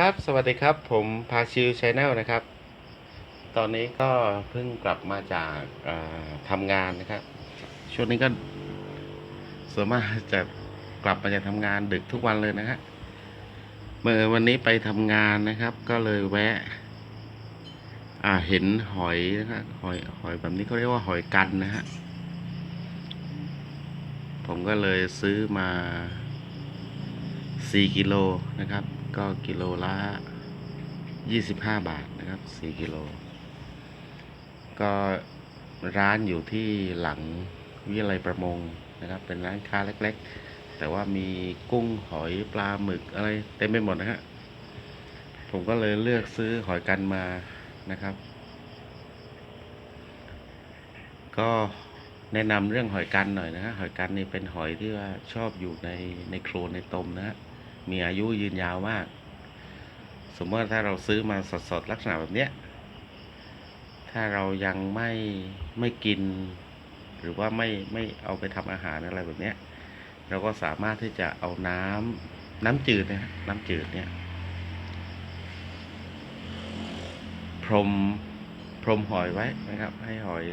ครับสวัสดีครับผมพาชิวชาแนลนะครับ ตอนนี้ก็เพิ่งกลับมาจากทำงานนะครับ ช่วงนี้ก็ส่วนมากจะกลับมาจากทำงานดึกทุกวันเลยนะฮะเมื่อวันนี้ไปทำงานนะครับ ก็เลยแวะอ่าเห็นหอยนะครับหอยหอยแบบนี้เขาเรียกว่าหอยกันนะฮะผมก็เลยซื้อมาสี่กิโลนะครับ ก็กิโลละยี่สิบห้าบาทนะครับสี่กิโล ก็ร้านอยู่ที่หลังวิทยาลัยประมงนะครับ เป็นร้านค้าเล็กๆ แต่ว่ามีกุ้งหอยปลาหมึกอะไรเต็มไปหมดนะฮะ ผมก็เลยเลือกซื้อหอยกันมานะครับ ก็แนะนำเรื่องหอยกันหน่อยนะฮะ หอยกันนี่เป็นหอยที่ว่าชอบอยู่ในในโคลนในตมนะฮะ มีอายุยืนยาวมาก สมมติว่าถ้าเราซื้อมาสดๆลักษณะแบบเนี้ย ถ้าเรายังไม่ไม่กิน หรือว่าไม่ไม่เอาไปทำอาหารอะไรแบบเนี้ย เราก็สามารถที่จะเอาน้ำน้ำจืดนะฮะน้ำจืดเนี่ยพรมพรมหอยไว้นะครับ ให้หอย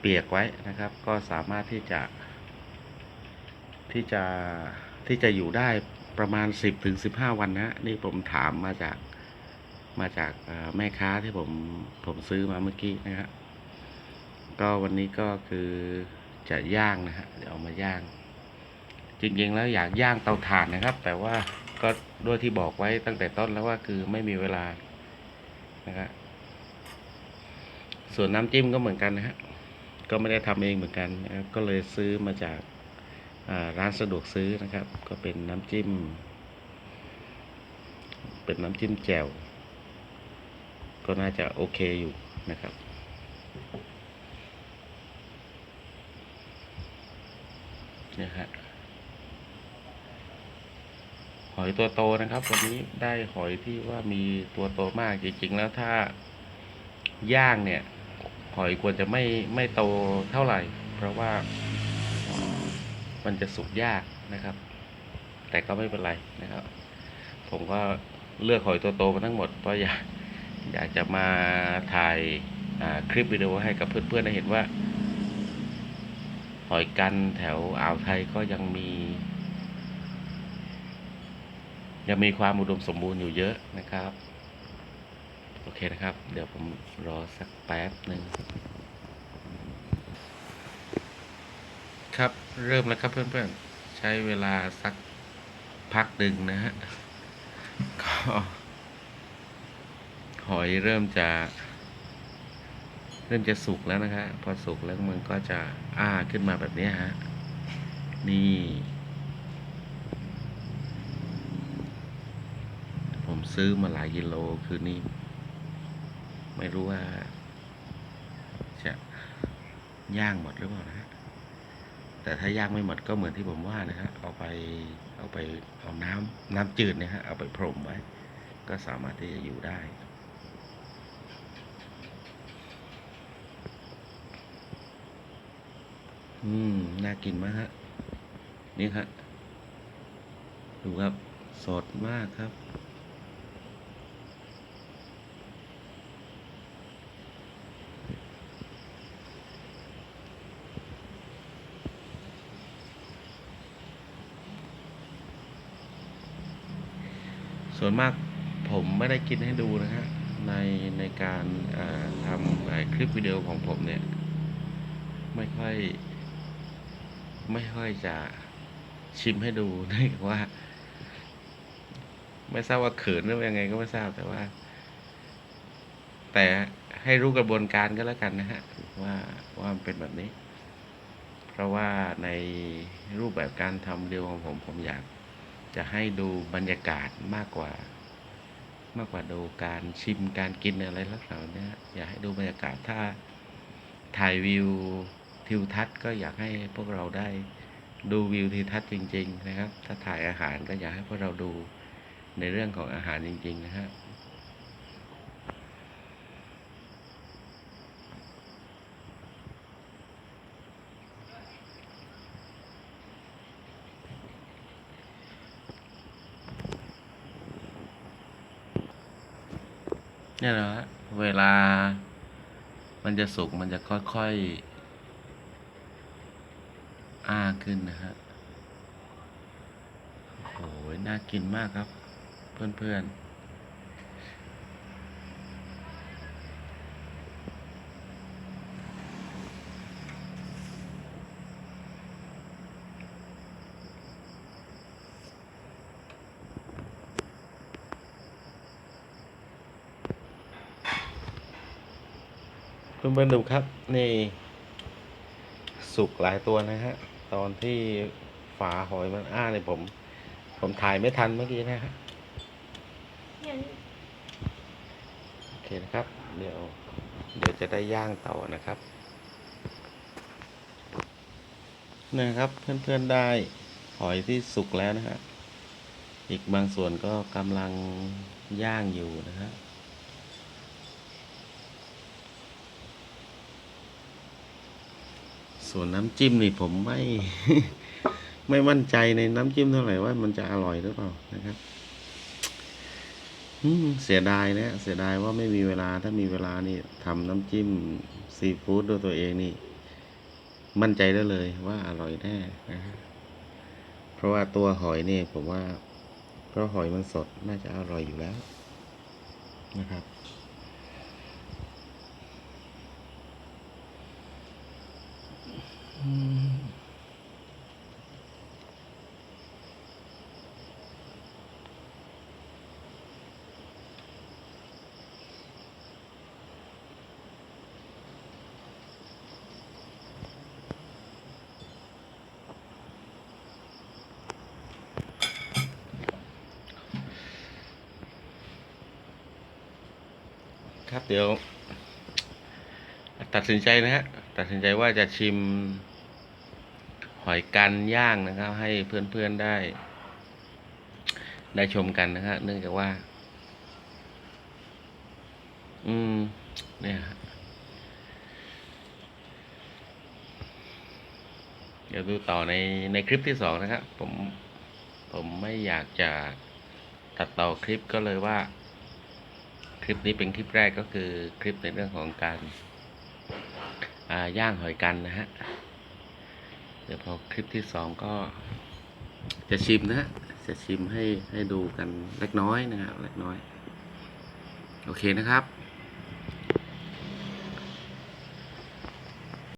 เปียกไว้นะครับ ก็สามารถที่จะที่จะ ที่จะอยู่ได้ประมาณ 10ถึง15 วันนะฮะนี่ผมถามมาจากมาจากแม่ค้าที่ผมผมซื้อมาเมื่อกี้นะฮะก็วันนี้ก็คือจะย่างนะฮะเดี๋ยวเอามาย่าง จริงๆแล้วอยากย่างเตาถ่านนะครับ แต่ว่าก็ด้วยที่บอกไว้ตั้งแต่ต้นแล้วว่าคือไม่มีเวลานะครับส่วนน้ำจิ้มก็เหมือนกันนะฮะก็ไม่ได้ทำเองเหมือนกันนะครับก็เลยซื้อมาจาก ร้านสะดวกซื้อนะครับ ก็เป็นน้ำจิ้ม เป็นน้ำจิ้มแจ่ว ก็น่าจะโอเคอยู่นะครับ นี่ฮะหอยตัวโตนะครับ วันนี้ได้หอยที่ว่ามีตัวโตมากจริงๆแล้วถ้าย่างเนี่ย หอยควรจะไม่ไม่โตเท่าไหร่ เพราะว่า มันจะสุกยากนะครับ แต่ก็ไม่เป็นไรนะครับ ผมก็เลือกหอยตัวโตมาทั้งหมดเพราะอยากอยากจะมาถ่ายาคลิปวิดีโอให้กับเพื่อนๆได้เห็นว่า หอยกันแถวอ่าวไทยก็ยังมี ยังมีความอุดมสมบูรณ์อยู่เยอะนะครับ โอเคนะครับ เดี๋ยวผมรอสักแป๊บหนึ่ง ครับ เริ่มแล้วครับเพื่อนๆ ใช้เวลาสักพักหนึ่งนะฮะ ก็หอยเริ่มจะ เริ่มจะสุกแล้วนะครับพอสุกแล้วมันก็จะอ้าขึ้นมาแบบนี้ฮะ นี่ ผมซื้อมาหลายกิโลคือนี่ ไม่รู้ว่า จะย่างหมดหรือเปล่านะ แต่ถ้าย่างไม่หมดก็เหมือนที่ผมว่านะฮะเอาไปเอาไปเอาน้ำน้ำจืดเนี่ยฮะเอาไปพรมไว้ ก็สามารถที่จะอยู่ได้ อืม น่ากินมากฮะ นี่ครับดูครับ สดมากครับ ส่วนมากผมไม่ได้กินให้ดูนะฮะในในการทำคลิปวิดีโอของผมเนี่ย ไม่ค่อย ไม่ค่อยจะชิมให้ดูนื่องจากว่า ไม่ทราบว่าเขินหรือยังไงก็ไม่ทราบแต่ว่า แต่ให้รู้กระบวนการก็แล้วกันนะฮะว่าว่ามันเป็นแบบนี้ เพราะว่าในรูปแบบการทำวิดีโอของผมผมอยาก จะให้ดูบรรยากาศมากกว่า มากกว่าดูการชิมการกินอะไรลักษณะนี้อยากให้ดูบรรยากาศถ้าถ่ายวิวทิวทัศน์ก็อยากให้พวกเราได้ดูวิวทิวทัศน์จริง ๆ นะครับ ถ้าถ่ายอาหารก็อยากให้พวกเราดูในเรื่องของอาหารจริง ๆ นะครับ นี่ยนะฮะเวลา มันจะสุกมันจะค่อยๆ อ้าขึ้นนะฮะโอ้ยน่ากินมากครับ เพื่อนๆ เพื่อนๆดูครับ นี่ สุกหลายตัวนะฮะ ตอนที่ฝาหอยมันอ้าเนี่ยผม ผมถ่ายไม่ทันเมื่อกี้นะฮะเนี่ยโอเคนะครับ เดี๋ยว เดี๋ยวจะได้ย่างเตานะครับนะครับ เพื่อนๆได้หอยที่สุกแล้วนะฮะอีกบางส่วนก็กำลังย่างอยู่นะฮะ ส่วนน้ำจิ้มนี่ผมไม่ ไม่มั่นใจในน้ำจิ้มเท่าไหร่ว่ามันจะอร่อยหรือเปล่านะครับเสียดายนะเสียดายว่าไม่มีเวลาถ้ามีเวลานี่ทำน้ำจิ้มซีฟู้ดด้วยตัวเองนี่ มั่นใจได้เลยว่าอร่อยแน่นะฮะเพราะว่าตัวหอยนี่ผมว่า เพราะหอยมันสดน่าจะอร่อยอยู่แล้วนะครับ อืม ครับเดี๋ยว ตัดสินใจนะฮะ ตัดสินใจว่าจะชิม หอยกันย่างนะครับ ให้เพื่อนๆได้ ได้ชมกันนะฮะเนื่องจากว่า อืม เนี่ยฮะเดี๋ยวดูต่อในในคลิปที่สองนะครับ ผมผมไม่อยากจะตัดต่อคลิปก็เลยว่า คลิปนี้เป็นคลิปแรกก็คือคลิปในเรื่องของการย่างหอยกันนะฮะ เดี๋ยวพอคลิปที่สองก็ จะชิมนะฮะจะชิมให้ให้ดูกันเล็กน้อยนะครับเล็กน้อย โอเคนะครับ